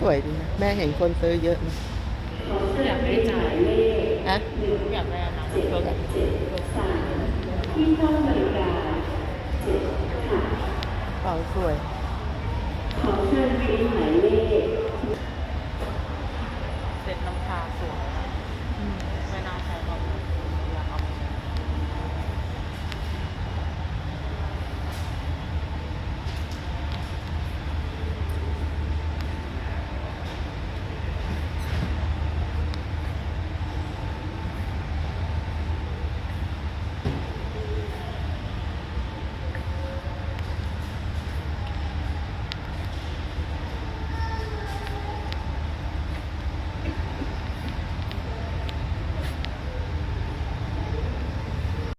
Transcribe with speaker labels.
Speaker 1: สวยดีนะแม่เห็นคนซื้อเยอะนะ
Speaker 2: อยากไปจ่ายเลข
Speaker 1: อะ
Speaker 2: อยากได้อนาคตแบบที่เข้าบริการเจ็
Speaker 1: ป๋าสวยขอเชิญพิมหมายเลข
Speaker 2: เสร็จน้ำตาสวย